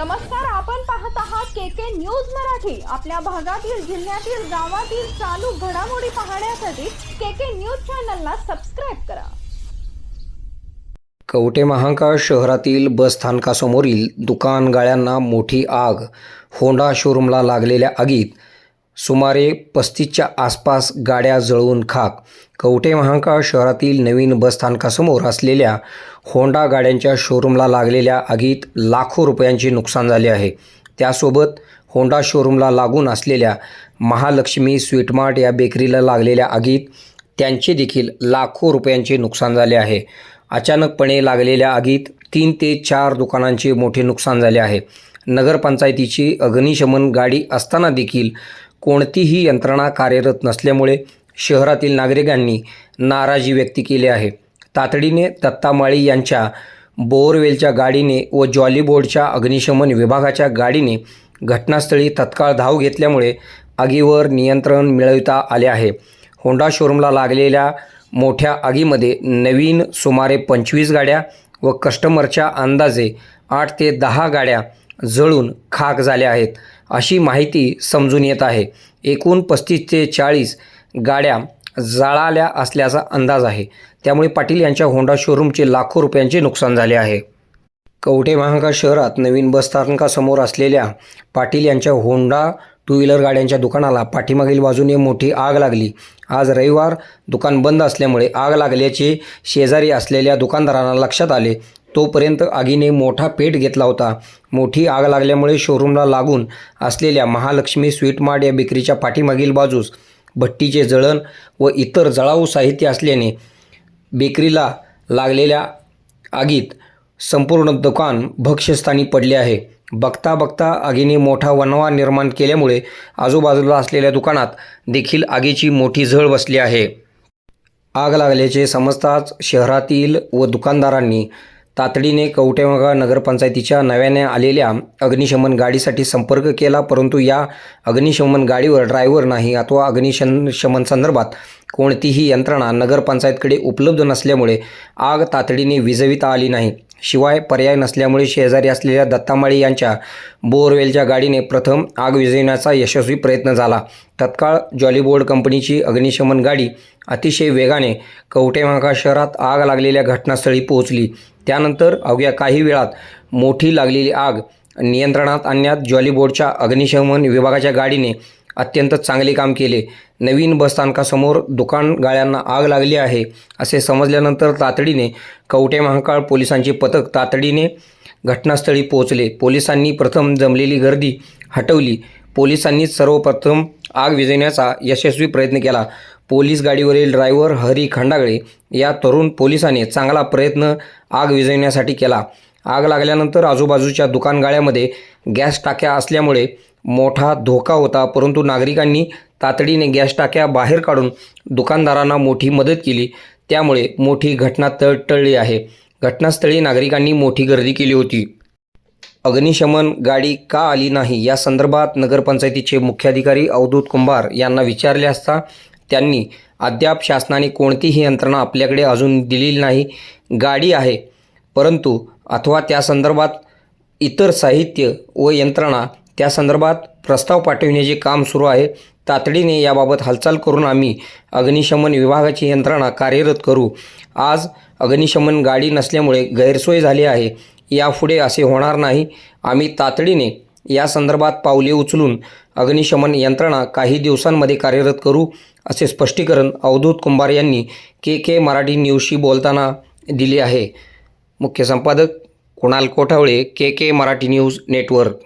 नमस्कार आपण पाहत आहात के के न्यूज मराठी. आपल्या भागातील जिल्ह्यातील गावातील चालू घडामोडी पाहण्यासाठी के के न्यूज चॅनलला सबस्क्राईब करा. कवटे महांकाळ शहरातील बस स्थानकासमोरील दुकान गाळ्यांना मोठी आग. होंडा शोरूमला लागलेल्या आगीत सुमारे पस्तीसच्या आसपास गाड्या जळवून खाक. कवटे महांकाळ शहरातील नवीन बस स्थानकासमोर असलेल्या होंडा गाड्यांच्या शोरूमला लागलेल्या आगीत लाखो रुपयांचे नुकसान झाले आहे. त्यासोबत होंडा शोरूमला लागून असलेल्या महालक्ष्मी स्वीटमार्ट या बेकरीला लागलेल्या आगीत त्यांचे देखील लाखो रुपयांचे नुकसान झाले आहे. अचानकपणे लागलेल्या आगीत तीन ते चार दुकानांचे मोठे नुकसान झाले आहे. नगरपंचायतीची अग्निशमन गाडी असताना देखील कोणतीही यंत्रणा कार्यरत नसल्यामुळे शहरातील नागरिकांनी नाराजी व्यक्त केली आहे. तातडीने दत्तामाळी यांच्या बोअरवेलच्या गाडीने व जॉली बोर्डच्या अग्निशमन विभागाच्या गाडीने घटनास्थळी तत्काळ धाव घेतल्यामुळे आगीवर नियंत्रण मिळविता आले आहे. होंडा शोरूमला लागलेल्या मोठ्या आगीमध्ये नवीन सुमारे पंचवीस गाड्या व कस्टमरच्या अंदाजे आठ ते दहा गाड्या जळून खाक झाल्या आहेत. अशी माहिती समजून येत आहे. एकूण पस्तीस ते चाळीस गाड्या जाळाल्या असल्याचा अंदाज आहे. त्यामुळे पाटील यांच्या होंडा शोरूमचे लाखो रुपयांचे नुकसान झाले आहे. कवठे महांकाळ शहरात नवीन बसस्थानकासमोर असलेल्या पाटील यांच्या होंडा टू व्हीलर गाड्यांच्या दुकानाला पाठीमागील बाजूने मोठी आग लागली. आज रविवार दुकान बंद असल्यामुळे आग लागल्याचे शेजारी असलेल्या दुकानदारांना लक्षात आले. तोपर्यंत आगीने मोठा पेट घेतला होता. मोठी आग लागल्यामुळे शोरूमला लागून असलेल्या महालक्ष्मी स्वीट मार्ट या बेकरीच्या पाठीमागील बाजूस भट्टीचे जळण व इतर जळाऊ साहित्य असल्याने बेकरीला लागलेल्या आगीत संपूर्ण दुकान भक्ष्यस्थानी पडले आहे. बघता बघता आगीने मोठा वनवा निर्माण केल्यामुळे आजूबाजूला असलेल्या दुकानात देखील आगीची मोठी झळ बसली आहे. आग लागल्याचे समजताच शहरातील व दुकानदारांनी तातडीने कवटेमगा नगरपंचायतीच्या नव्याने आलेल्या अग्निशमन गाडीसाठी संपर्क केला परंतु या अग्निशमन गाडीवर ड्रायव्हर नाही. अथवा अग्निशन शमन संदर्भात कोणतीही यंत्रणा नगरपंचायतकडे उपलब्ध नसल्यामुळे आग तातडीने विझविता आली नाही. शिवाय पर्याय नसल्यामुळे शेजारी असलेल्या दत्तामाळी यांच्या बोअरवेलच्या गाडीने प्रथम आग विझविण्याचा यशस्वी प्रयत्न झाला. तत्काळ जॉलीबोर्ड कंपनीची अग्निशमन गाडी अतिशय वेगाने कवटेमाका शहरात आग लागलेल्या घटनास्थळी पोहोचली. त्यानंतर अवघ्या काही वेळात मोठी लागलेली आग नियंत्रणात आणण्यात जॉलीबोर्डच्या अग्निशमन विभागाच्या गाडीने अत्यंत चांगले काम केले. नवीन बसस्थानकासमोर दुकान गाळ्यांना आग लागली आहे असे समजल्यानंतर तातडीने कवटे महाकाळ पोलिसांचे पथक तातडीने घटनास्थळी पोहोचले. पोलिसांनी प्रथम जमलेली गर्दी हटवली. पोलिसांनी सर्वप्रथम आग विझवण्याचा यशस्वी प्रयत्न केला. पोलीस गाडीवरील ड्रायव्हर हरी खंडागळे या तरुण पोलिसाने चांगला प्रयत्न आग विझवण्यासाठी केला. आग लागल्यानंतर आजूबाजूच्या दुकानगाळ्यामध्ये गॅस टाक्या असल्यामुळे मोठा धोका होता परंतु नागरिकांनी तातडीने गॅस टाक्या बाहेर काढून दुकानदारांना मोठी मदत केली. त्यामुळे मोठी घटना तळ टळली आहे. घटनास्थळी नागरिकांनी मोठी गर्दी केली होती. अग्निशमन गाडी का आली नाही? या संदर्भात नगरपंचायतीचे मुख्याधिकारी अवधूत कुंभार यांना विचारले असता त्यांनी अद्याप शासनाने कोणतीही यंत्रणा आपल्याकडे अजून दिलेली नाही. गाडी आहे परंतु अथवा त्या संदर्भात इतर साहित्य व यंत्रणा त्या संदर्भात प्रस्ताव पाठविण्याचे काम सुरू आहे तातडीने याबाबत हालचाल करून आम्ही अग्निशमन विभागाची यंत्रणा कार्यरत करू. आज अग्निशमन गाडी नसल्यामुळे गैरसोय झाली आहे. यापुढे असे होणार नाही. आम्ही तातडीने या संदर्भात पावले उचलून अग्निशमन यंत्रणा काही दिवसांमध्ये कार्यरत करू असे स्पष्टीकरण अवधूत कुंभार यांनी के के मराठी न्यूजशी बोलताना दिले आहे. मुख्य संपादक Kunal Kothawale K K Marathi news network.